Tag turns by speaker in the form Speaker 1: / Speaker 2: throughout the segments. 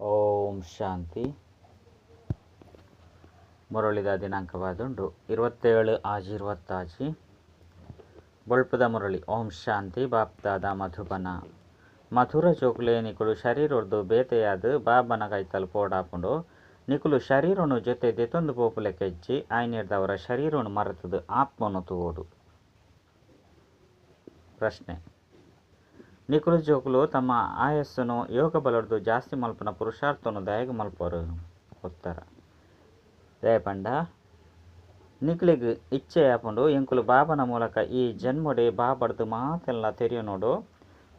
Speaker 1: ಓಂ ಶಾಂತಿ. ಮುರಳಿದ ದಿನಾಂಕವಾದುಂಡು ಇರುವತ್ತೇಳು ಆಜಿ ಇರುವತ್ತಾಜಿ. ಬೊಳ್ಪದ ಮುರಳಿ. ಓಂ ಶಾಂತಿ. ಬಾಪ್ತಾದ ಮಧುಬನ. ಮಧುರ ಜೋಕುಲೆ ನಿಕುಲು ಶರೀರೊರ್ದು ಬೇತೆಯಾದ ಬಾಬನ ಕೈತಲ್ ಪೋಡಾಪುಂಡು. ನಿಕುಲು ಶರೀರನು ಜೊತೆ ದೆತೊಂದು ಪೋಪುಲೆ ಕೆಜ್ಜಿ ಆಯ್ನಿಡ್ದವರ ಶರೀರನು ಮರೆತದು ಆತ್ಮನು ತೂವೋಡು ಪ್ರಶ್ನೆ. ನಿಕುಲು ಜೋಕುಲು ತಮ್ಮ ಆಯಸ್ಸನ್ನು ಯೋಗ ಬಲರ್ದು ಜಾಸ್ತಿ ಮಲ್ಪನ ಪುರುಷಾರ್ಥವನ್ನು ದಯಗ ಮಲ್ಪರು ಉತ್ತರ. ದಯಪಂಡ. ನಿಕ್ಲಿಗ್ ಇಚ್ಛೆ ಹಾಕೊಂಡು ಇಂಕುಲು ಬಾಬನ ಮೂಲಕ ಈ ಜನ್ಮಡಿ ಬಾಬರ್ದು ಮಾತೆಲ್ಲ ತೆರೆಯನೋಡು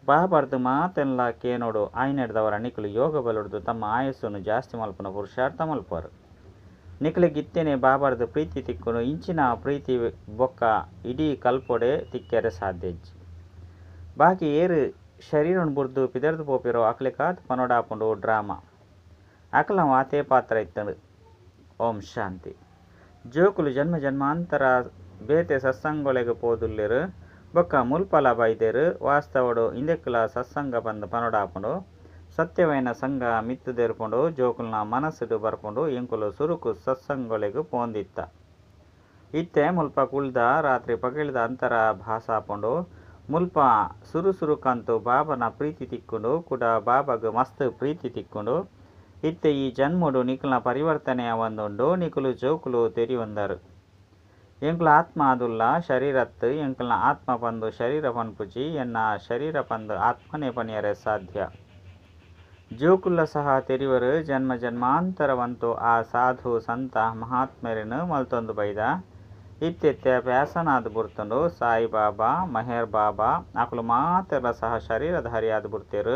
Speaker 1: ಬಾಬರ್ದು ಮಾತೆಲ್ಲ ಕೇನೋಡು, ಆಯ್ನೆಡ್ದವರ ನಿಕುಲು ಯೋಗ ಬಲರ್ದು ತಮ್ಮ ಆಯಸ್ಸನ್ನು ಜಾಸ್ತಿ ಮಲ್ಪನ ಪುರುಷಾರ್ಥ ಮಲ್ಪರು ಇತ್ತೇನೆ ಬಾಬರ್ದು ಪ್ರೀತಿ ತಿಕ್ಕನು, ಇಂಚಿನ ಪ್ರೀತಿ ಬೊಕ್ಕ ಇಡೀ ಕಲ್ಪೊಡೆ ತಿಕ್ಕರೆ ಸಾಧ್ಯಜ್ಜಿ ಬಾಕಿ ಏರು ಶರೀರನ್ ಬುರ್ದು ಪಿದರ್ದು ಪೋಪಿರೋ ಅಕ್ಲಿಕಾತ್ ಪನೋಡಾಪುಂಡು ಡ್ರಾಮಾ. ಅಕಲ ವಾತೆ ಪಾತ್ರ ಇತ್ತಂಡು ಓಂ ಶಾಂತಿ. ಜೋಕುಲು ಜನ್ಮ ಜನ್ಮಾಂತರ ಬೇತೆ ಸತ್ಸಂಗೊಲೆಗೆ ಪೋದುಲ್ಲೆರು, ಬೊಕ್ಕ ಮುಲ್ಪಲ ಬೈದೇರು ವಾಸ್ತವಡು ಇಂದೆಕ್ಕಲ ಸತ್ಸಂಗ ಬಂದು ಪನೋಡಾಪುಂಡು ಸತ್ಯವೈನ ಸಂಘ ಮಿತ್ತು ದೇರ್ಕೊಂಡು ಜೋಕುಲ್ನ ಮನಸ್ಸುಡು ಬರ್ಪುಂಡು ಇಂಕುಲು ಸುರುಕು ಸತ್ಸಂಗೊಳಗೆ ಪೋಂದಿತ್ತ. ಇತ್ತೆ ಮುಲ್ಪ ಕುಳ್ದ, ರಾತ್ರಿ ಪಗಿಳ್ದ ಅಂತರ ಭಾಸಾಪುಂಡು ಮುಲ್ಪ ಸುರು ಸುರುಕಂತು ಬಾಬನ ಪ್ರೀತಿ ತಿಕ್ಕುಂಡು, ಕೂಡ ಬಾಬಾಗ ಮಸ್ತ್ ಪ್ರೀತಿ ತಿಕ್ಕುಂಡು, ಇತ್ತೆ ಈ ಜನ್ಮುಡು ನಿಕಲ ಪರಿವರ್ತನೆ ಒಂದುಂಡು ನಿಕುಲು ಜೋಕುಲು ತೆರಿಯೊಂದರು ಎಂಕುಲ ಆತ್ಮ ಅದುಲ್ಲ ಶರೀರತ್ತು ಎಂಕುಲ್ನ ಆತ್ಮ ಬಂದು ಶರೀರ ಪನ್ಪುಜಿ, ಎನ್ನ ಶರೀರ ಪಂದು ಆತ್ಮನೇ ಪನಿಯರೆ ಸಾಧ್ಯ. ಜೋಕುಲ್ಲ ಸಹ ತೆರಿವರು ಜನ್ಮ ಜನ್ಮಾಂತರವಂತು ಆ ಸಾಧು, ಸಂತ ಮಹಾತ್ಮರನ್ನು ಮಲ್ತೊಂದು ಬೈದ. ಸಾಯಿ ಸಾಯಿಬಾಬಾ ಮಹೇರ್ ಬಾಬಾ ಅಕುಲು ಮಾತೆಲ್ಲ ಸಹ ಶರೀರಧಾರಿಯಾದ ಬುರ್ತೇರು.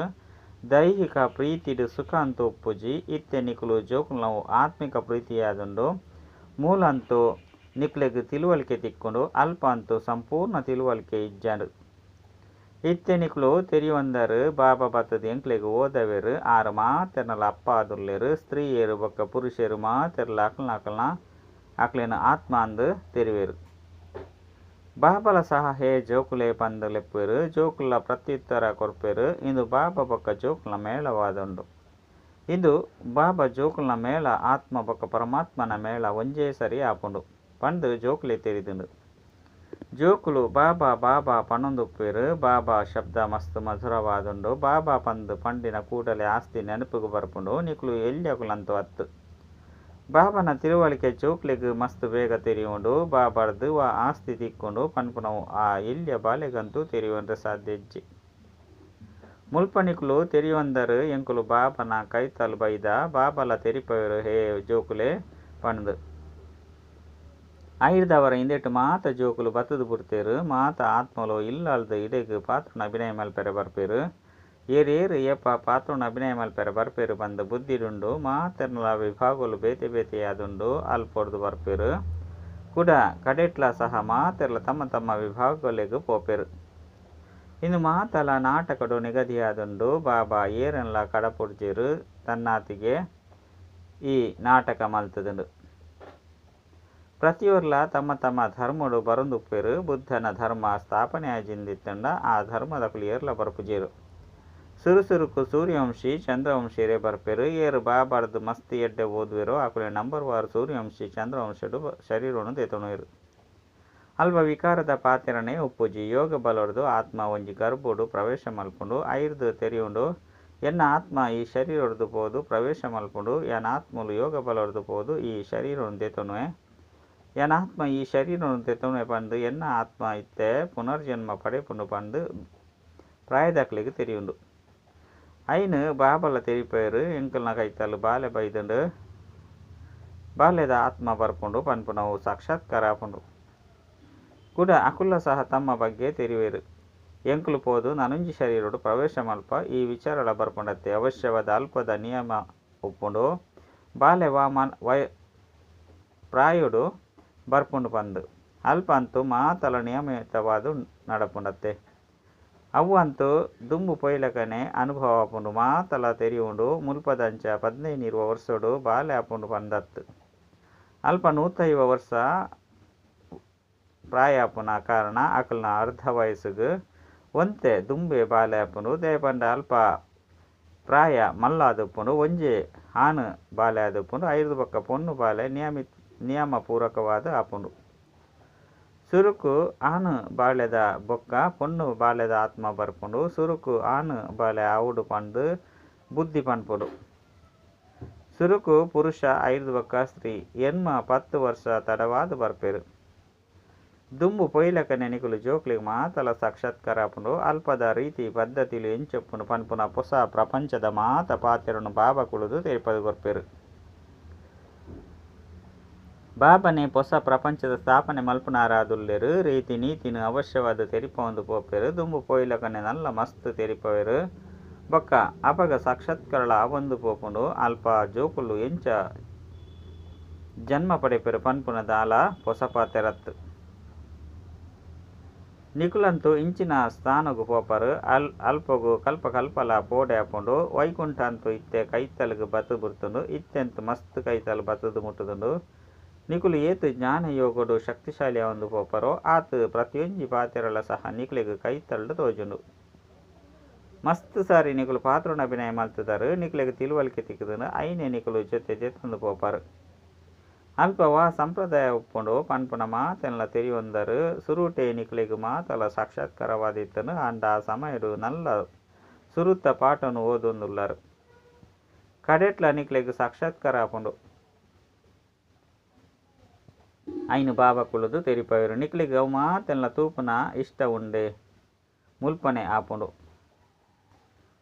Speaker 1: ದೈಹಿಕ ಪ್ರೀತಿಡು ಸುಖ ಅಂತೂ ಉಪ್ಪುಜಿ ಇತ್ತೆ ನಿಕುಲು ಜೋಕುಲು ಆತ್ಮಿಕ ಪ್ರೀತಿಯಾದುಂಡು. ಮೂಲಂತೂ ನಿಕ್ಲೆಗ್ ತಿಳುವಳಿಕೆ ತಿಕ್ಕೊಂಡು ಅಲ್ಪ ಅಂತೂ ಸಂಪೂರ್ಣ ತಿಳುವಳಿಕೆ ಇಜ್ಜಂಡು. ಇತ್ತೆ ನಿಕ್ಲು ತೆರಿಯೊಂದರು ಬಾಬಾ ಬತ್ತದ ಎಂಕ್ಲೆಗ್ ಓದವೆರು, ಆರು ಮಾತೆರ್ನಲ ಅಪ್ಪ ಆದುರ್ಲೇರು ಸ್ತ್ರೀಯರು, ಬೊಕ್ಕ ಪುರುಷರು ಮಾತೆರ್ಲ ಅಕಲ್ನ ಅಕಲ್ನ ಆತ್ಮ ಅಂದು ತೆರಿವೆರು ಬಾಬಲ ಸಹ, ಹೇ ಜೋಕುಲೆ ಪಂದು ಲೆಪ್ಪೆರು, ಜೋಕುಲ ಪ್ರತ್ಯುತ್ತರ ಕೊರ್ಪೆರು, ಇಂದು ಬಾಬಾ ಬೊಕ್ಕ ಜೋಕುಲ ಮೇಳವಾದುಂಡು ಇಂದು ಬಾಬ ಜೋಕುಲ್ನ ಮೇಳ, ಆತ್ಮ ಬೊಕ್ಕ ಪರಮಾತ್ಮನ ಮೇಳ ಒಂಜೇ ಸರಿ ಆಪುಂಡು. ಪಂದು ಜೋಕುಲೆ ತೆರಿದುಂಡು ಜೋಕುಲು ಬಾಬಾ ಬಾಬಾ ಪನೊಂದುಪ್ಪೆರು ಬಾಬಾ ಶಬ್ದ ಮಸ್ತ್ ಮಧುರವಾದುಂಡು ಬಾಬಾ ಪಂದು ಪಂಡಿನ ಕೂಡಲೇ ಆಸ್ತಿ ನೆನಪಿಗೆ ಬರ್ಪುಂಡು. ನಿಕುಲು ಎಲ್ಯಕುಲಂತು ಅತ್ತು. ಬಾಬನ ತಿಳುವಳಿಕೆ ಜೋಕ್ಲೆಗ್ ಮಸ್ತ್ ಬೇಗ ತೆರಿಯುಂಡು. ಬಾಬರ್ದು ಆ ಆಸ್ತಿ ತಿಕ್ಕೊಂಡು ಪನ್ಪುನವು ಆ ಇಲ್ಲಿಯ ಬಾಲೆಗಂತೂ ತೆರಿಯುವಂದ್ರೆ ಸಾಧ್ಯಜ್ಜಿ ಇಜ್ಜಿ. ತೆರೆಯುವಂದರು ಎಂಕುಲು ಬಾಬನ ಕೈತಲು ಬೈದ, ಬಾಬಲ ತೆರಿಪವರು ಹೇ ಜೋಕುಲೆ ಪಣ್ದು. ಐರ್ದವರ ಇಂದೆಟ್ಟು ಮಾತ ಜೋಕುಲು ಬತ್ತದು ಬುಡ್ತೇರು, ಮಾತ ಆತ್ಮಲು ಇಲ್ಲಲ್ದು ಇಡೆಗ್ ಪಾತ್ರನ ಅಭಿನಯ ಮಲ್ಪೆರೆ ಬರ್ಪೇರು. ಏಪ ಪಾತ್ರನ ಅಭಿನಯ ಮಲ್ಪೆರೆ, ಬರ್ಪೇರು ಬಂದ ಬುದ್ಧಿಡುಂಡು ಮಾತೆರ್ನಲ ವಿಭಾಗಲು ಬೇತೆ ಬೇತೆಯಾದುಂಡು ಅಲ್ಪೋರ್ದು ಬರ್ಪೇರು. ಕೂಡ, ಕಡೆಟ್ಲ ಸಹ ಮಾತೆರ್ಲ ತಮ್ಮ ತಮ್ಮ ವಿಭಾಗಗಳಿಗೆ ಪೋಪೆರು. ಇನ್ನು ಮಾತಲ ನಾಟಕಡು ನಿಗದಿಯಾದುಂಡು, ಬಾಬಾ ಏರನ್ಲ ಕಡಪುಡ್ಜಿರು, ತನ್ನಾತಿಗೆ ಈ ನಾಟಕ ಮಲ್ತದುಂಡು. ಪ್ರತಿಯೊರ್ಲ ತಮ್ಮ ತಮ್ಮ ಧರ್ಮಡು ಬರಂದುಪ್ಪೆರು, ಬುದ್ಧನ ಧರ್ಮ ಸ್ಥಾಪನೆ ಆಜಿಂದಿತ್ತಂಡ ಆ ಧರ್ಮದ ಕುಳಿಯರ್ಲ ಏರ್ಲ ಬರ್ಪುಜೇರು. ಸುರುಸುರುಕು ಸೂರ್ಯವಂಶಿ ಚಂದ್ರವಂಶಿರೇ ಬರ್ಪೆರು. ಏರು ಬಾಬಾರ್ದು ಮಸ್ತಿ ಎಡ್ಡೆ ಓದುವೆರು. ಆಕುಲೆ ನಂಬರ್ ವಾರು ಸೂರ್ಯವಂಶಿ ಚಂದ್ರವಂಶಡು ಶರೀರನು ಇರು ಅಲ್ಪ ವಿಕಾರದ ಪಾತ್ರನೇ ಉಪ್ಪುಜಿ. ಯೋಗ ಬಲರ್ದು ಆತ್ಮ ಒಂಜಿ ಗರ್ಭುಡು ಪ್ರವೇಶ ಮಲ್ಪುಂಡು. ಐರ್ದು ತೆರೆಯುಂಡು. ಎನ್ನ ಆತ್ಮ ಈ ಶರೀರೊಡ್ದು ಪೋದು ಪ್ರವೇಶ ಮಲ್ಪುಂಡು. ಎನ್ನ ಆತ್ಮಲು ಯೋಗ ಬಲರ್ದು ಪೋದು ಈ ಶರೀರವನ್ನು ದೆತೊನುವೆ ಎನ್ನ ಆತ್ಮ ಈ ಶರೀರವನ್ನು ದೆತೊನುವೆ ಪಂದು. ಎನ್ನ ಆತ್ಮ ಇತ್ತೆ ಪುನರ್ಜನ್ಮ ಪಡೆಪುಂಡು ಪಂದು. ಪ್ರಾಯದಾಖಲೆಗೆ ತೆರಿಯುಂಡು. ಐನು ಬಾಬಲ ತೆರಿಪೇರು ಎಂಕಲ್ನ ಕೈತಲು ಬಾಲೆ ಬೈದುಂಡು ಬಾಲ್ಯದ ಆತ್ಮ ಬರ್ಪುಂಡು ಪನ್ಪುನವು ಸಾಕ್ಷಾತ್ಕಾರ ಆಪುಂಡು ಕೂಡ ಅಕುಲ್ಲ ಸಹ ತಮ್ಮ ಬಗ್ಗೆ ತೆರಿವೇರು ಎಂಕಲು ಪೋದು ನನುಂಜಿ ಶರೀರಡು ಪ್ರವೇಶ ಮಲ್ಪ ಈ ವಿಚಾರಗಳ ಬರ್ಪುಂಡತ್ತೆ ಅವಶ್ಯವಾದ ಅಲ್ಪದ ನಿಯಮ ಉಪ್ಪುಂಡು ಬಾಲೆ ವಾಮನ್ ವಯ ಪ್ರಾಯುಡು ಬರ್ಪುಂಡು ಬಂದು ಅಲ್ಪ ಅಂತೂ ಮಾತಲ ನಿಯಮಿತವಾದ ನಡಪುಂಡತ್ತೆ ಅವು ಅಂತೂ ದುಂಬು ಪೊಯ್ಲಕನೆ ಅನುಭವ ಆಪುಂಡು ಮಾತಲ ತೆರಿಯುಂಡು, ಮುಲ್ಪದಂಚ ಪದ್ನೈನಿರುವ ವರ್ಷಡು ಬಾಲೆ ಆಪುಂಡು ಪಂದತ್ತು. ಅಲ್ಪ ನೂತೈವ ವರ್ಷ ಪ್ರಾಯ ಆಪುನ ಕಾರಣ ಅಕಲ್ನ ಅರ್ಧ ವಯಸ್ಸುಗು ಒಂತೆ ದುಂಬೆ ಬಾಲೆ ಆಪುನು ದೇಪಂಡ ಅಲ್ಪ ಪ್ರಾಯ ಮಲ್ಲಾದಪ್ಪನು ಒಂಜೆ ಹಾನು ಬಾಲೆ ಆದಪ್ಪನು ಐದು ಪಕ್ಕ ಪೊನ್ನು ಬಾಲೆ ನಿಯಮಿತ, ನಿಯಮ ಪೂರಕವಾದ ಆಪುಂಡು ಸುರುಕು ಆಣ್ ಬಾಳೆದ ಬೊಕ್ಕ ಪೊನ್ನು ಬಾಳೆದ ಆತ್ಮ ಬರ್ಪುಂಡು ಸುರುಕು ಆಣ್ ಬಾಲೆ ಆವುಡು ಪಂಡು ಬುದ್ಧಿ ಪನ್ಪುಡು ಸುರುಕು ಪುರುಷ ಐದು ಬೊಕ್ಕ ಸ್ತ್ರೀ ಎನ್ಮ ಪತ್ತು ವರ್ಷ ತಡವಾದು ಬರ್ಪೆರು ದುಂಬು ಪೊಯ್ಲಕ ನೆನಿಕುಲು ಜೋಕ್ಲಿಗ್ ಮಾತಲ ಸಾಕ್ಷಾತ್ಕಾರ ಆಪುಂಡು ಅಲ್ಪದ ರೀತಿ ಪದ್ಧತಿಲು ಎಂಚೊಪ್ಪುಂಡು ಪನ್ಪುನ ಹೊಸ ಪ್ರಪಂಚದ ಮಾತ ಪಾತೆರನು ಬಾಬಾ ಕುಳುದು ತೆರಿಪದು ಗೊರ್ಪೆರು ಬಾಬನೆ ಹೊಸ ಪ್ರಪಂಚದ ಸ್ಥಾಪನೆ ಮಲ್ಪುನಾರಾದುಲ್ಲೆರು, ರೀತಿ ನೀತಿನ ಅವಶ್ಯವಾದ ತೆರಿಪವೊಂದು ಪೋಪೆರು, ದುಂಬು ಪೊಯ್ಲಕನೆ ನಲ್ಲ ಮಸ್ತ್ ತೆರಿಪವೆರು. ಬೊಕ್ಕ ಅಪಗ ಸಾಕ್ಷಾತ್ಕರಳ ಅವೊಂದು ಪೋಪುಂಡು, ಅಲ್ಪ ಜೋಕುಲು ಎಂಚ ಜನ್ಮ ಪಡೆಪೆರು ಪನ್ಪುನ ದಾಲ ಹೊಸಪ ಪಾತೆರತ್ತು ನಿಕುಲಂತು ಇಂಚಿನ ಸ್ಥಾನಗು ಪೋಪರು, ಅಲ್ ಅಲ್ಪಗು ಕಲ್ಪ ಕಲ್ಪಲ ಪೋಡೆ ಆಪುಂಡು ವೈಕುಂಠ ಅಂತೂ ಇತ್ತೆ ಕೈತಲ್ಗೆ ಬತ್ತು ಬುರ್ತುಂಡು ಇತ್ತೆಂತು ಮಸ್ತ್ ಕೈತಲ್ ಬತ್ತದು ಮುಟ್ಟುದುಂಡು. ನಿಕುಲು ಏತು ಜ್ಞಾನ ಯೋಗಡು ಶಕ್ತಿಶಾಲಿಯ ಒಂದು ಪೋಪರೋ, ಆತ ಪ್ರತಿಯೊಂಜಿ ಪಾತ್ರರಲ್ಲ ಸಹ ನಿಕುಲಿಗೆ ಕೈ ತಳ್ಳು ತೋಜುಂಡು. ಮಸ್ತ್ ಸಾರಿ ನಿಕುಲು ಪಾತ್ರನ ಅಭಿನಯ ಮಲ್ತುದರು ನಿಕುಲಿಗೆ ತಿಳುವಳಿಕೆ ತಿಕ್ಕುದುಂಡು ಐನೇ ನಿಕುಲು ಜೊತೆ ಜೆತ್ತೊಂದು ಪೋಪರು. ಅಲ್ಪವ ಸಂಪ್ರದಾಯ ಉಪ್ಪುಂಡು ಪನ್ಪುನ ಮಾತೆಲ್ಲ ತೆರಿಯೊಂದರು, ಸುರುಟೆ ನಿಕುಲಿಗೆ ಮಾತಲ ಸಾಕ್ಷಾತ್ಕಾರವಾದಿತ್ತನು ಅಂಡ ಆ ಸಮಯಡು ನಲ್ಲ ಸುರುತ್ತ ಪಾಠನು ಓದೊಂದುಲ್ಲರು. ಕಡೆಟ್ಲ ನಿಕುಲಿಗೆ ಸಾಕ್ಷಾತ್ಕಾರ ಆಪುಂಡು. ಐನು ಬಾಬಾ ಕುಳುದು ತೆರಿಪವೆರು ನಿಕ್ಲಿಗ್ ಅವು ಮಾತೆಲ್ಲ ತೂಪುನ ಇಷ್ಟ ಉಂಡೆ. ಮುಲ್ಪನೆ ಆಪುಂಡು.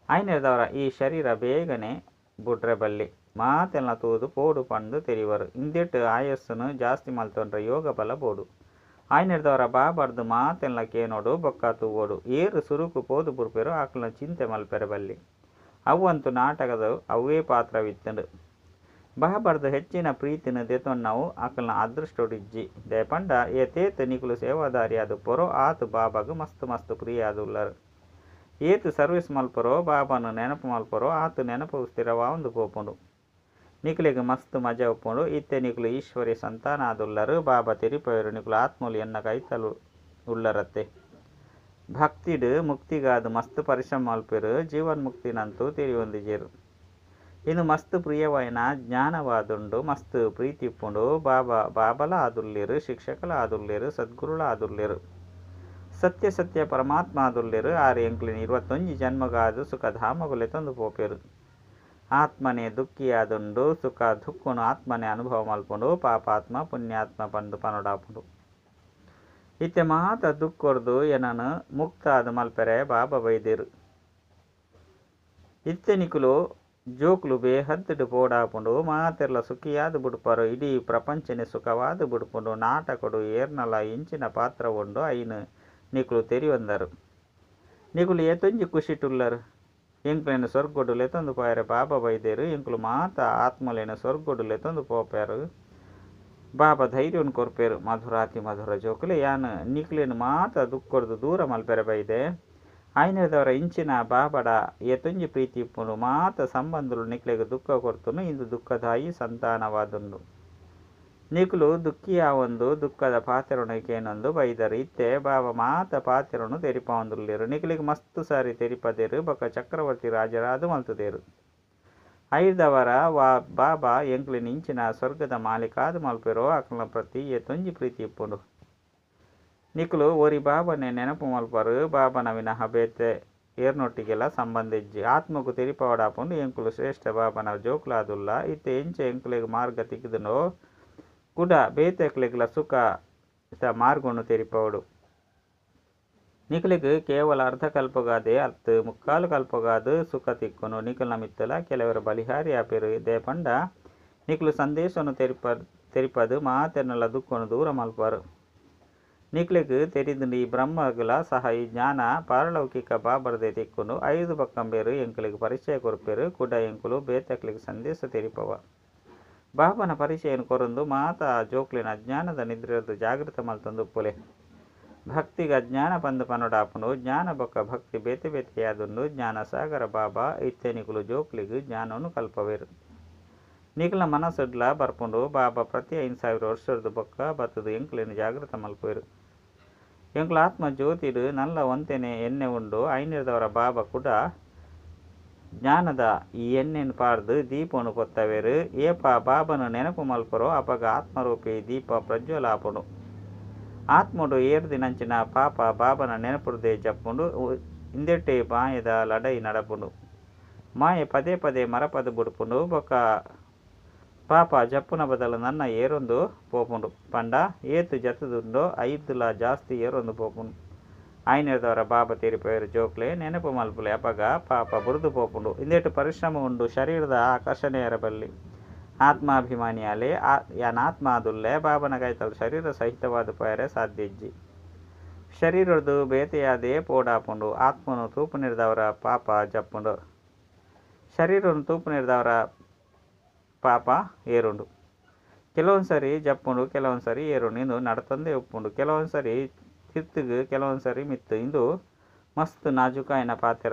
Speaker 1: ಐನೆದವರ ಈ ಶರೀರ ಬೇಗನೆ ಬುಡ್ರೆ ಬಲ್ಲಿ ಮಾತೆಲ್ಲ ತೂದು ಪೋಡು ಪಂದು ತೆರಿವರು. ಇಂದೆಟ್ ಆಯಸ್ಸನ್ನು ಜಾಸ್ತಿ ಮಲ್ತೊಂಡ್ರೆ ಯೋಗ ಬಲ ಬೋಡು ಆಯ್ನೆಡ್ದವರ ಬಾಬಾರ್ದು ಮಾತೆಲ್ಲ ಕೇನೋಡು ಬೊಕ್ಕ ತೂವೋಡು. ಏರು ಸುರುಕು ಪೋದು ಬುರ್ಪೆರು ಆಕಲ ಚಿಂತೆ ಮಲ್ಪೆರೆ ಬಲ್ಲಿ ಅವಂತೂ ನಾಟಕದ ಅವೇ ಪಾತ್ರವಿತ್ತಂಡು ಬಾಬಾರ್ದು ಹೆಚ್ಚಿನ ಪ್ರೀತಿನ ದೆತೊನ್ನವು ಆಕಲ್ನ ಅದೃಷ್ಟೊಡಿಜ್ಜಿ ದೇಪಂಡ ಏತೇತ ತೇತ್ ನಿಕುಲು ಸೇವಾದಾರಿ ಅದು ಪೊರೋ, ಆತು ಬಾಬಾಗ ಮಸ್ತ್ ಮಸ್ತ್ ಪ್ರಿಯಾದುಲ್ಲರ್ ಏತು ಸರ್ವಿಸ್ ಮಲ್ಪರೋ, ಬಾಬಾನು ನೆನಪು ಮಲ್ಪರೋ, ಆತು ನೆನಪು ಸ್ಥಿರವಾ ಒಂದು ಪೋಪುಂಡು ನಿಕುಲಿಗೆ ಮಸ್ತ್ ಮಜಾ ಉಪ್ಪುಂಡು ಇತ್ತೆ ನಿಕುಲು ಈಶ್ವರಿ ಸಂತಾನ ಆದುಲ್ಲರು ಬಾಬಾ ತಿರಿಪಯರು ನಿಕುಲು ಆತ್ಮೂಲಿ ಎನ್ನ ಕೈತಲು ಉಳ್ಳರತ್ತೆ. ಭಕ್ತಿಡು, ಮುಕ್ತಿಗಾದು ಮಸ್ತ್ ಪರಿಶ್ರಮ ಮಲ್ಪಿರು ಜೀವನ್ ಮುಕ್ತಿನಂತೂ ಇನ್ನು ಮಸ್ತ್ ಪ್ರಿಯವಾಯಿನ, ಜ್ಞಾನವಾದುಂಡು, ಮಸ್ತ್ ಪ್ರೀತಿ ಇಪ್ಪುಂಡು ಬಾಬಾ ಬಾಬಲ ಆದುಲ್ಲೇರು ಶಿಕ್ಷಕಲ ಆದುಲ್ಲೇರು ಸದ್ಗುರುಳ ಆದುಲ್ಲೇರು ಸತ್ಯ ಸತ್ಯ ಪರಮಾತ್ಮ ಆದುಲ್ಲೇರು ಆರು ಎಂಕ್ಲಿನ ಇರುವತ್ತೊಂಜಿ ಜನ್ಮಗಾದು ಸುಖ ಧಾಮಗುಲೆ ತಂದು ಪೋಪೇರು. ಆತ್ಮನೇ ದುಃಖಿಯಾದುಂಡು, ಸುಖ ದುಃಖನು ಆತ್ಮನೆ ಅನುಭವ ಮಲ್ಪುಂಡು, ಪಾಪಾತ್ಮ ಪುಣ್ಯಾತ್ಮ ಪಂದು ಪನೊಡಾಪುಂಡು. ಇತ್ತೆ ಮಾತ ದುಃಖೊರ್ದು ಏನನು ಮುಕ್ತ ಆದ ಮಲ್ಪೆರೆ ಬಾಬಾ ಬೈದಿರು. ಇತ್ತೆ ನಿಕುಲು ಜೋಕ್ಲು ಬೇಹದ್ದುಡು ಪೋಡಾಪುಂಡು, ಮಾತೆರ್ಲ ಸುಖಿಯಾದ್ ಬುಡುಪರು, ಇಡೀ ಪ್ರಪಂಚನೆ ಸುಖವಾದ್ ಬುಡುಪುಂಡು, ನಾಟಕಡು ಏರ್ನಲ ಇಂಚಿನ ಪಾತ್ರ ಉಂಡು ಐನು ನಿಕುಲು ತೆರಿಯೊಂದರು ನಿಕುಲು ಏತೊಂಜಿ ಖುಷಿಟುಲ್ಲರು. ಎಂಕ್ಲೆನ ಸ್ವರ್ಗೊಡು ಲೆತೊಂದು ಪೋಯರೆ ಬಾಬಾ ಬೈದೇರು ಎಂಕ್ಲು ಮಾತ ಆತ್ಮಲೇನ ಸ್ವರ್ಗೊಡು ಲೆತೊಂದು ಪೋಪೆರು ಬಾಬಾ ಧೈರ್ಯವನ್ನು ಕೊರ್ಪೇರು, ಮಧುರಾತಿ ಮಧುರ ಜೋಕುಲೆ ಯಾನ್ ನಿಕ್ಲೇನು ಮಾತ ದುಃಖೊರ್ದು ದೂರ ಮಲ್ಪೆರೆ ಬೈದೆ. ಆಯ್ನೆದವರ ಇಂಚಿನ ಬಾಬಡ ಪ್ರೀತಿ ಇಪ್ಪುಂಡು ಮಾತ ಸಂಬಂಧುಲು ನಿಕ್ಲೆಗ್ ದುಃಖ ಕೊರ್ತುನು, ಇಂದು ದುಃಖದಾಯಿ ಸಂತಾನವಾದುಂಡು. ನಿಕ್ಲು ದುಃಖಿಯ ಒಂದು, ದುಃಖದ ಪಾತೆರೊಣಕೇನೊಂದು ಬೈದರು, ಇತ್ತೆ ಬಾಬ ಮಾತ ಪಾತೆರೊನು ತೆರಿಪವಂದುಲ್ಲೇರು. ನಿಕ್ಲಿಗೆ ಮಸ್ತ್ ಸಾರಿ ತೆರಿಪದೇರು, ಬೊಕ ಚಕ್ರವರ್ತಿ ರಾಜರಾದು ಮಲ್ತುದೇರು. ಐದವರ ವಾ ಬಾಬಾ ಎಂಕ್ಲಿನ ಇಂಚಿನ ಸ್ವರ್ಗದ ಮಾಲೀಕಾದು ಮಲ್ಪೆರೋ ಅಕ್ಲ ಪ್ರತಿ ಎತೊಂಜಿ ಪ್ರೀತಿ ಇಪ್ಪುಂಡು. ನಿಕುಲು ಓರಿ ಬಾಬನೆ, ನೆನಪು ಮಲ್ಪರು. ಬಾಬನ ವಿನಃ ಬೇತೆ ಏರ್ನೊಟ್ಟಿಗೆಲ್ಲ ಸಂಬಂಧಿಜ್ಜಿ. ಆತ್ಮಕು ತೆರಿಪವಡಾಪುಂಡು ಎಂಕುಲು ಶ್ರೇಷ್ಠ. ಬಾಬನ ಜೋಕ್ಲಾದುಲ್ಲ. ಇತ್ತೆ ಎಂಚೆ ಎಂಕುಲೆಗ್ ಮಾರ್ಗ ತಿಕ್ಕಿದನೋ ಕುಡ ಬೇತೆಕ್ಲೆಗ್ಲ ಸುಖ ಮಾರ್ಗವನ್ನು ತೆರಿಪವಡು. ನಿಖಲಿಗೆ ಕೇವಲ ಅರ್ಧ ಕಲ್ಪಗಾದೆ ಅರ್ಥ ಮುಕ್ಕಾಲು ಕಲ್ಪಗಾದು ಸುಖ ತಿಕ್ಕುನು. ನಿಕುಲ್ನ ಮಿತ್ತಲ ಕೆಲವರ ಬಲಿಹಾರಿ ಆಪೇರು. ಇದೇ ಪಂಡ. ನಿಖಲು ಸಂದೇಶವನ್ನು ತೆರಿಪ ತೆರಿಪದು ಮಾತೆನ್ನೆಲ್ಲ ದುಃಖನು ದೂರ ಮಲ್ಪರು. ತೆರಿದುಂಡು ಈ ಬ್ರಹ್ಮಗುಲ ಸಹ ಈ ಜ್ಞಾನ ಪಾರಲೌಕಿಕ ಬಾಬರದೆ ತಿಕ್ಕುನು ಐದು ಪಕ್ಕಂಬೇರು ಎಂಕಲಿಗೆ ಪರಿಚಯ ಕೊರಪೇರು ಕೂಡ ಎಂಕುಲು ಬೇತಕ್ಲಿಗೆ ಸಂದೇಶ ತೆರಿಪವ. ಬಾಬನ ಪರಿಚಯನ ಕೊರಂದು ಮಾತ ಜೋಕ್ಲಿನ ಅಜ್ಞಾನದ ನಿದ್ರೆಯದ್ದು ಜಾಗೃತ ಮಲ್ತಂದು ಪುಲೆ. ಭಕ್ತಿಗೆ ಅಜ್ಞಾನ ಬಂದು ಪನೊಡಾಪುನು ಜ್ಞಾನ ಬೊಕ್ಕ ಭಕ್ತಿ ಬೇತೆ ಬೇತೆಯಾದುಂಡು ಜ್ಞಾನ ಸಾಗರ ಬಾಬಾ ಇತ್ತೆನಿಗಳು ಜೋಕ್ಲಿಗೆ ಜ್ಞಾನವನ್ನು ಕಲ್ಪವೇರು. ನಿಖಲ ಮನಸ್ಸುಡ್ಲ ಬರ್ಪುಂಡು ಬಾಬಾ ಪ್ರತಿ ಐದು ಸಾವಿರ ವರ್ಷದ ಬೊಕ್ಕ ಬತ್ತದು ಎಂಕುಲಿನ ಜಾಗೃತ ಮಲ್ಪುವೆರು. ಎಂಕುಲ ಆತ್ಮ ಜ್ಯೋತಿಡು ನಲ್ಲ ಒಂತೆನೆ ಎಣ್ಣೆ ಉಂಡು. ಐನಿರ್ದವರ ಬಾಬ ಕೂಡ ಜ್ಞಾನದ ಈ ಎಣ್ಣೆನು ಪಾರ್ದು ದೀಪನು ಕೊತ್ತವೆರು. ಏಪ ಬಾಬನು ನೆನಪು ಮಲ್ಪರೋ, ಅಪಗ ಆತ್ಮರೂಪಿ ದೀಪ ಪ್ರಜ್ವಲಾಪುಡು ಆತ್ಮಡು ಏರ್ದಿನಂಚಿನ ಪಾಪ ಬಾಬನ ನೆನಪುರದೆ ಜಪ್ಪುಂಡು ಇಂದೆಟ್ಟೆ ಮಾಯದ ಲಡೈ ನಡಪುಂಡು ಮಾಯೆ ಪದೇ ಪದೇ ಮರಪದ ಬುಡುಪುಂಡು ಬೊಕ್ಕ పాప జప్పున బదలు ನನ್ನ ಏರೊಂದು పోపుండు పంಡ ఏతు జతదుండో ఐదుల ಜಾಸ್ತಿ ಏರೊಂದು ಪೋಪುಂಡು. ಆಯ್ನದವರ ಬಾಬ ತೀರಿಪೇರು ಜೋಕ್ಲೆ, ನೆನಪು ಮಲ್ಪುಲೆ ಅಪಗ ಪಾಪ ಬುರುದು ಪೋಪುಂಡು. ಇಂದೇಟು ಪರಿಶ್ರಮ ಉಂಡು ಶರೀರದ ಆಕರ್ಷಣೆಯರ ಬಲ್ಲಿ. ಆತ್ಮಾಭಿಮಾನಿಯಾಲೆ, ಆ ಯಾನಾತ್ಮಾದುಲ್ಲೆ ಬಾಬನ ಕೈತಲು ಶರೀರ ಸಹಿತವಾದ ಪಯರೆ ಸಾಧ್ಯಜ್ಜಿ. ಶರೀರದು ಬೇತೆಯಾದೇ ಪೋಡಾಪುಂಡು. ಆತ್ಮನು ತೂಪು ನಿರ್ದವರ ಪಾಪ ಜಪ್ಪುಂಡು. ಶರೀರನು ತೂಪು ನಿರ್ದವರ ಪಾಪ ಏರುಂಡು. ಕೆಲವೊಂದು ಸರಿ ಜಪ್ಪುಂಡು, ಕೆಲವೊಂದು ಸರಿ ಏರುಂಡು. ಇಂದು ನಡತಂದೆ ಉಪ್ಪುಂಡು. ಕೆಲವೊಂದು ಸರಿ ತಿರ್ತುಗು ಕೆಲವೊಂದು ಸರಿ ಮಿತ್ತು. ಇಂದು ಮಸ್ತ್ ನಾಜುಕಾಯಿನ ಪಾತ್ರ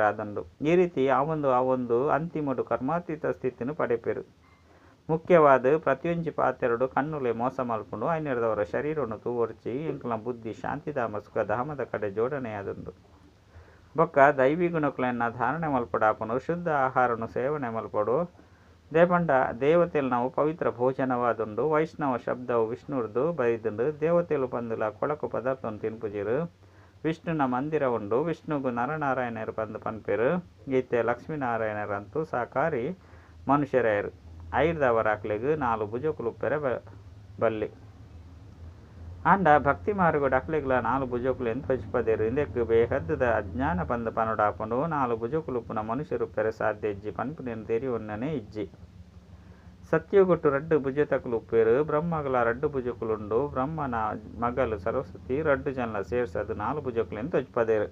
Speaker 1: ಈ ರೀತಿ ಆ ಒಂದು ಆ ಒಂದು ಅಂತಿಮಡು ಕರ್ಮಾತೀತ ಸ್ಥಿತಿನ ಪಡೆಪೇರು. ಮುಖ್ಯವಾದ ಪ್ರತಿಯೊಂದು ಪಾತ್ರೆಡು ಕಣ್ಣುಲೆ ಮೋಸ ಮಲ್ಪುಂಡು. ಐನರದವರ ಶರೀರವನ್ನು ತೂವರ್ಚಿ ಎಂಕಲ ಬುದ್ಧಿ ಶಾಂತಿಧಾಮ ಸುಖಧಾಮದ ಕಡೆ ಜೋಡಣೆಯಾದುಂಡು ಬೊಕ್ಕ ದೈವಿ ಗುಣಕುಲನ್ನ ಧಾರಣೆ ಮಲ್ಪಡಾಪನು ಶುದ್ಧ ಆಹಾರನು ಸೇವನೆ ಮಲ್ಪಡು. ದೇಪಂಡ ದೇವತೆಲು ನಾವು ಪವಿತ್ರ ಭೋಜನವಾದುಂಡು, ವೈಷ್ಣವ ಶಬ್ದವು ವಿಷ್ಣುರ್ದು ಬೈದುಂಡು ದೇವತೆಲು ಪಂದುಲ ಕೊಳಕು ಪದಾರ್ಥವನ್ನು ತಿನ್ಪುಜಿರು. ವಿಷ್ಣುನ ಮಂದಿರ ಉಂಡು ವಿಷ್ಣುಗು ನರನಾರಾಯಣರು ಬಂದು ಪನ್ಪೇರು. ಗೀತೆ ಲಕ್ಷ್ಮೀನಾರಾಯಣರಂತೂ ಸಾಕಾರಿ ಮನುಷ್ಯರಾಯರು ಐರ್ದವರ ಅಕ್ಲೆಗ್ ನಾಲ್ಕು ಭುಜಕುಲುಪ್ಪೆರೆ ಬಲ್ಲಿ. ಆಂಡ ಭಕ್ತಿ ಮಾರ್ಗ ಅಕ್ಲೆಗ್ಲ ನಾಲ್ ಭುಜಕುಲು ಎಂತ ಹಚ್ಪದೇರು ಇಂದೆಕ್ ಬೇಹದ್ದದ ಅಜ್ಞಾನ ಬಂದ ಪನುಡಾಪುಂಡು ನಾಲ್ಕು ಭುಜಕುಲು ಪುನ ಮನುಷ್ಯರು ಪೆರೆ ಸಾಧ್ಯ ಇಜ್ಜಿ. ಪನ್ಪುನಿನ ತೆರಿ ಉನ್ನನೆ ಇಜ್ಜಿ. ಸತ್ಯಗೊಟ್ಟು ರಡ್ಡು ಭುಜತಕುಲು ಉಪ್ಪೇರು. ಬ್ರಹ್ಮಗಳ ರಡ್ಡು ಭುಜಕುಲುಂಡು ಬ್ರಹ್ಮನ ಮಗಲು ಸರಸ್ವತಿ, ರಡ್ಡು ಜನಲ ಸೇರ್ಸದು ನಾಲ್ ಭುಜಕುಲು ಎಂತ ಹಚ್ಪದೇರು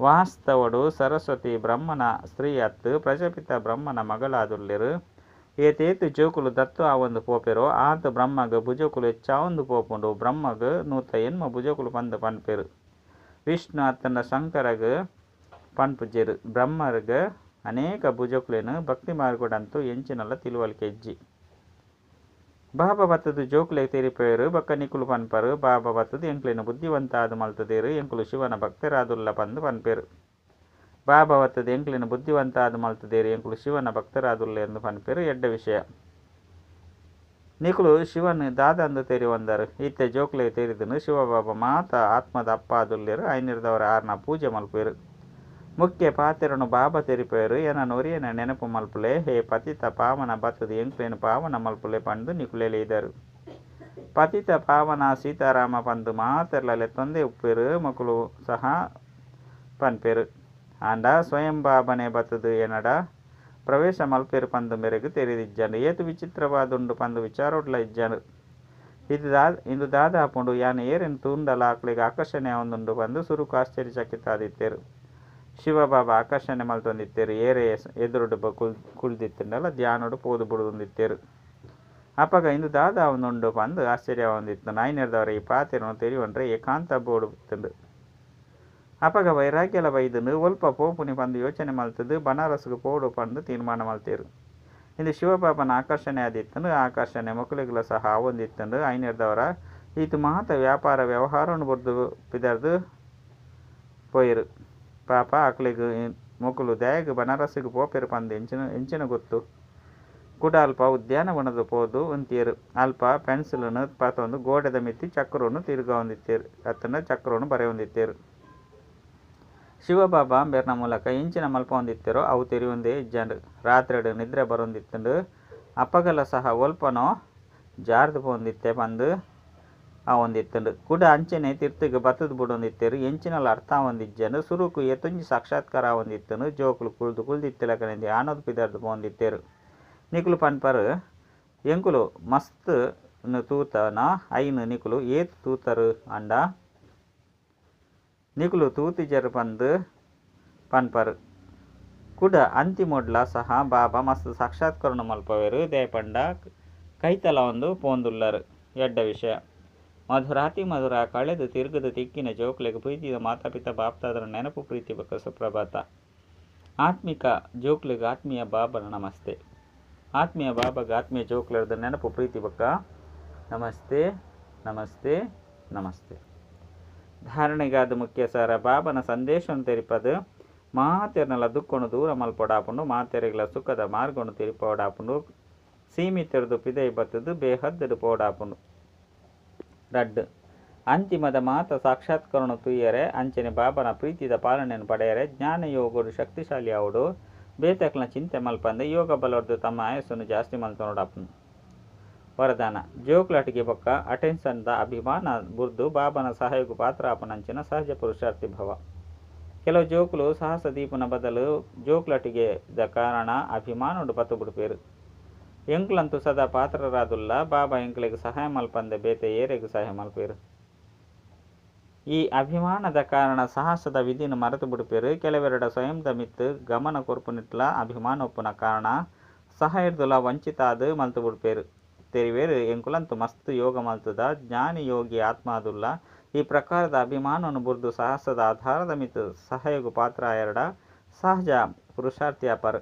Speaker 1: ವಾಸ್ತವಡು ಸರಸ್ವತಿ ಬ್ರಹ್ಮನ ಸ್ತ್ರೀ ಅತ್ತು. ಪ್ರಜಾಪಿತ ಬ್ರಹ್ಮನ ಮಗಳಾದುಲ್ಲೆರು. ಏತೇತು ಜೋಕುಲು ದತ್ತು ಆ ಒಂದು ಪೋಪೆರು? ಆತ ಬ್ರಹ್ಮಗ ಭುಜಕುಲು ಹೆಚ್ಚಾವೊಂದು ಪೋಪುಂಡು. ಬ್ರಹ್ಮಗ ನೂತ ಎನ್ಮ ಭುಜಕುಲು ಪಂದ ಪನ್ಪೆರು. ವಿಷ್ಣು ಅತ್ತನ ಶಂಕರಗ ಪನ್ಪುಜೆರು ಬ್ರಹ್ಮರ್ಗ ಅನೇಕ ಭುಜಕುಲೇನು ಭಕ್ತಿ ಮಾರ್ಗಡಂತೂ ಎಂಚಿನಲ್ಲ ತಿಳುವಳಿಕೆ ಹೆಜ್ಜಿ ಬಾಬಾ ಬತ್ತದು ಜೋಕುಲೆ ತೀರಿಪೇರು ಬಕ್ಕ ನಿಕುಲು ಪನ್ಪರು. ಬಾಬಾ ಬತ್ತದು ಎಂಕ್ಲೇನು ಬುದ್ಧಿವಂತ ಆದು ಮಲ್ತದೇರು. ಎಂಕುಲು ಶಿವನ ಭಕ್ತರಾದುಲ್ಲ ಪಂದು ಪನ್ಪೇರು. ಬಾಬಾ ಬತ್ತದು ಎಂಕ್ಲೇನು ಬುದ್ಧಿವಂತ ಆದು ಮಲ್ತದೇರಿ ಎಂಕುಲು ಶಿವನ ಭಕ್ತರಾದುಲ್ಲ ಎಂದು ಪನ್ಪೇರು ಎಡ್ಡ ವಿಷಯ. ನಿಕುಲು ಶಿವನ್ ದಾದಂದು ತೆರಿ ಒಂದರು. ಇತ್ತೆ ಜೋಕ್ಲೆ ತೇರಿದನು ಶಿವಬಾಬಾ ಮಾತ ಆತ್ಮದ ಅಪ್ಪ ಆದುಲ್ಲೇರು ಐನಿರ್ದವರ ಆರ್ನ ಪೂಜೆ ಮಲ್ಪೇರು ಮುಖ್ಯ ಪಾತ್ರನು ಬಾಬಾ ತೆರಿಪೇರು ಎನ ನೊರಿಯನ ನೆನಪು ಮಲ್ಪುಲೆ. ಹೇ ಪತಿತ ಪಾವನ ಬತ್ತದ ಎಂಕ್ಲೇನು ಪಾವನ ಮಲ್ಪುಲೆ ಪಂದು ನಿಕುಲೆಲೆ ಇದರು ಪತಿತ ಪಾವನ ಸೀತಾರಾಮ ಪಂದು ಮಾತೆರ್ಲಲೆ ತೊಂದೆ ಉಪ್ಪೇರು. ಮಕ್ಕಳು ಸಹ ಪನ್ಪೇರು ಆಂಡ ಸ್ವಯಂ ಬಾಬನೆ ಬತ್ತದು ಏನಡ? ಪ್ರವೇಶ ಮಲ್ಪೇರು ಪಂದು ಮೇರೆಗೆ ತೆರೆದಿಜ್ಜನು ಏತು ವಿಚಿತ್ರವಾದುಂಡು ಪಂದು ವಿಚಾರೋಡ್ಲ ಇಜ್ಜನು ಇದು ದಾ ಇಂದು ದಾದಾಪುಂಡು ಯಾನ ಏರಿನ ತೂಂಡಲ ಆಕ್ಳಿಗೆ ಆಕರ್ಷಣೆ ಒಂದುಂಡು ಬಂದು ಸುರುಕು ಆಶ್ಚರ್ಯಚಕಿತಾದಿತ್ತೇರು ಶಿವಬಾಬಾ ಆಕರ್ಷಣೆ ಮಲ್ತೊಂದಿತ್ತೇರು. ಏರೆ ಎದುರುಡು ಬ ಕುಲ್ ಕುಳ್ದಿತ್ತಂಡಲ ಧ್ಯಾನೋಡು ಪೋದು ಬುಡುದೊಂದಿತ್ತೇರು. ಅಪ್ಪಗ ಇಂದು ದಾದ ಒಂದುಂಡು ಬಂದು ಆಶ್ಚರ್ಯ ಹೊಂದಿತ್ತು ನಾಯಿನೆರ್ದವರ ಈ ಪಾತೆರನು ತೆರಿವಂಡ್ರೆ ಏಕಾಂತ ಬೋಡು ಅಪಗ ವೈರಾಗ್ಯಲ ಬೈದನು ಒಲ್ಪ ಪೋಪುನಿ ಬಂದು ಯೋಚನೆ ಮಲ್ತದ್ದು ಬನಾರಸ್ಗೆ ಪೋಡು ಪಂದು ತೀರ್ಮಾನ ಮಲ್ತೇರು ಇಂದು ಶಿವಪಾಪನ ಆಕರ್ಷಣೆ ಆದಿತ್ತನು ಆಕರ್ಷಣೆ ಮಕ್ಕಳಿಗೆಲ್ಲ ಸಹ ಆವೊಂದಿತ್ತಂದು ಐನರ್ದವರ ಈತ ಮಹತ ವ್ಯಾಪಾರ ವ್ಯವಹಾರವನ್ನು ಬರೆದು ಬಿದರ್ದು ಪೋಯಿರು. ಪಾಪ ಆಕಳಿಗೆ ಮಕ್ಕಳು ದಯಗ್ ಬನಾರಸ್ಸಿಗೆ ಪೋಪೆರು ಪಂದು ಎಂಚಿನ ಎಂಚಿನ ಗೊತ್ತು. ಕೂಡ ಅಲ್ಪ ಉದ್ಯಾನವನದ ಪೋದು ಅಂತೀರು ಅಲ್ಪ ಪೆನ್ಸಿಲನ್ನು ಪಾತೊಂದು ಗೋಡೆದ ಮಿತ್ತಿ ಚಕ್ರವನ್ನು ತಿರುಗ ಹೊಂದಿತ್ತೇರು. ಅತ್ತನ ಚಕ್ರವನ್ನು ಬರೆ ಹೊಂದಿತ್ತೇರು ಶಿವಬಾಬಾ ಅಂಬೇರ್ನ ಮೂಲಕ ಇಂಚಿನ ಮಲ್ಪ ಹೊಂದಿತ್ತೇರೋ ಅವು ತೆರಿಯೊಂದೇ ಇಜ್ಜಂಡು. ರಾತ್ರಿಡು ನಿದ್ರೆ ಬರೊಂದಿತ್ತುಂಡು ಅಪ್ಪಗಲ ಸಹ ಒಲ್ಪನೋ ಜಾರ್ದು ಪೋಂದಿತ್ತೆ ಬಂದು ಆ ಒಂದಿತ್ತಂಡು ಕೂಡ ಅಂಚನೆ ತಿರ್ತಿಗೆ ಬತ್ತದ ಬುಡೊಂದಿತ್ತೇರು. ಎಂಚಿನಲ್ಲಿ ಅರ್ಥ ಹೊಂದಿಜ್ಜನು ಸುರುಕು ಎತ್ತುಂಜಿ ಸಾಕ್ಷಾತ್ಕಾರ ಹೊಂದಿತ್ತನು ಜೋಕುಲು ಕುಳ್ದು ಕುಳ್ದಿತ್ತಿಲಕನೆಂದು ಆನೋದ್ ಪಿದರ್ದು ಪೋಂದಿತ್ತೇರು ನಿಕುಲು ಪನ್ಪರು, ಎಂಕುಲು ಮಸ್ತ್ ತೂತನ, ಐನು ನಿಕುಲು ಏತ್ ತೂತರು ಅಂಡ. ನಿಕುಲು ತೂತಿಜರು ಪಂದ್ ಪನ್ಪರ್. ಕುಡ ಅಂತಿಮೊಡ್ಲ ಸಹ ಬಾಬಾ ಮಸ್ತ್ ಸಾಕ್ಷಾತ್ಕರಣ ಮಲ್ಪವೆರು, ದೇಪಂಡ ಕೈತಲ ಒಂದು ಪೋಂದುಲ್ಲರು. ಎಡ್ಡ ವಿಷಯ. ಮಧುರಾತಿ ಮಧುರ, ಕಳೆದು ತಿರ್ಗದ ತಿಕ್ಕಿನ ಜೋಕ್ಲೆಗೆ ಪ್ರೀತಿದ ಮಾತಾಪಿತ ಬಾಪ್ತಾದರ ನೆನಪು ಪ್ರೀತಿ ಬಕ್ಕ ಸುಪ್ರಭಾತ ಆತ್ಮಿಕ ಜೋಕ್ಲಿಗೆ ಆತ್ಮೀಯ ಬಾಬನ ನಮಸ್ತೆ. ಆತ್ಮೀಯ ಬಾಬಾಗ ಆತ್ಮೀಯ ಜೋಕ್ಲರ್ದ ನೆನಪು ಪ್ರೀತಿ ಬಕ್ಕ. ನಮಸ್ತೆ ನಮಸ್ತೆ ನಮಸ್ತೆ. ಧಾರಣೆಗಾದ ಮುಖ್ಯ ಸಾರ ಬಾಬನ ಸಂದೇಶವನ್ನು ತೆರಿಪದು. ಮಾತೆರ್ನಲ ದುಃಖನು ದೂರ ಮಲ್ಪೊಡಾಪುಂಡು ಮಾತೆರೆಗ್ಲ ಸುಖದ ಮಾರ್ಗವನ್ನು ತಿರುಪೋಡಾಪುಂಡು. ಸೀಮಿತರದು ಪಿದೈ ಬತ್ತದು ಬೇಹದ್ದದು ಪೋಡಾಪುಂಡು. ರಡ್ ಅಂತಿಮದ ಮಾತ ಸಾಕ್ಷಾತ್ಕರಣ ತುಯ್ಯರೆ, ಅಂಚನೆ ಬಾಬನ ಪ್ರೀತಿದ ಪಾಲನೆಯನ್ನು ಪಡೆಯರೆ ಜ್ಞಾನ ಯೋಗರು ಶಕ್ತಿಶಾಲಿ ಅವಡು ಬೇತಕ್ಕಿನ ಚಿಂತೆ ಮಲ್ಪಂದೆ, ಯೋಗ ಬಲವರ್ದು ತಮ್ಮ ಆಯಸ್ಸನ್ನು ಜಾಸ್ತಿ ಮಲ್ತನೋಡಾಪುಂಡು. ವರದಾನ. ಜೋಕ್ಲಾಟಿಗೆ ಬೊಕ್ಕ ಅಟೆನ್ಷನ್ದ ಅಭಿಮಾನ, ಬುರ್ದು, ಬಾಬನ ಸಹಾಯకు ಪಾತ್ರ ಅಪನಂಚಿನ ಸಹಜ ಪುರುಷಾರ್ಥಿ ಭವ. ಕೆಲವು ಜೋಕುಲು ಸಾಹಸ ದೀಪನ ಬದಲು ದ ಕಾರಣ ಅಭಿಮಾನುಡು ಪತ್ತು ಬಿಡುಪೇರು ಎಂಕ್ಲಂತೂ ಸದಾ ಪಾತ್ರರಾದುಲ್ಲ, ಬಾಬಾ ಎಂಕ್ಲಿಗೆ ಸಹಾಯ ಮಲ್ಪಂದೆ ಬೇತೆ ಏರೆಗೆ ಸಹಾಯ ಮಲ್ಪೇರು. ಈ ಅಭಿಮಾನದ ಕಾರಣ ಸಾಹಸದ ವಿಧಿನ ಮರೆತು ಬಿಡುಪೇರು ಕೆಲವೆರಡ ಸ್ವಯಂದ ಮಿತ್ತು ಗಮನ ಕೊರ್ಪುನಿಟ್ಲ ಅಭಿಮಾನ ಒಪ್ಪುನ ಕಾರಣ ಸಹಾಯರ್ದುಲ ವಂಚಿತಾದು ಮಲ್ತು ಬಿಡುಪೇರು ತೆರಿವೇರು ಎಂಕುಲಂತು ಮಸ್ತ್ ಯೋಗ ಮಲ್ತದ ಜ್ಞಾನಿ ಯೋಗಿ ಆತ್ಮಾದುಲ್ಲ. ಈ ಪ್ರಕಾರದ ಅಭಿಮಾನವನ್ನು ಬುರ್ದು ಸಾಹಸದ ಆಧಾರದ ಮಿತ ಸಹಯೋಗ ಪಾತ್ರ ಎರಡ. ಸಹಜ ಪುರುಷಾರ್ಥಿಯ ಪರ್.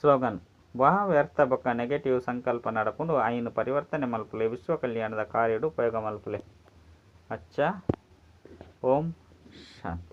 Speaker 1: ಸ್ಲೋಗನ್ ವಹ ವ್ಯರ್ಥ ಬಕ್ಕ ನೆಗೆಟಿವ್ ಸಂಕಲ್ಪ ನಡಕೊಂಡು ಐನು ಪರಿವರ್ತನೆ ಮಲ್ಪಲೆ ವಿಶ್ವ ಕಲ್ಯಾಣದ ಕಾರ್ಯಡು ಉಪಯೋಗ ಮಲ್ಪಲೆ ಅಚ್ಚ. ಓಂ ಶಾಂತಿ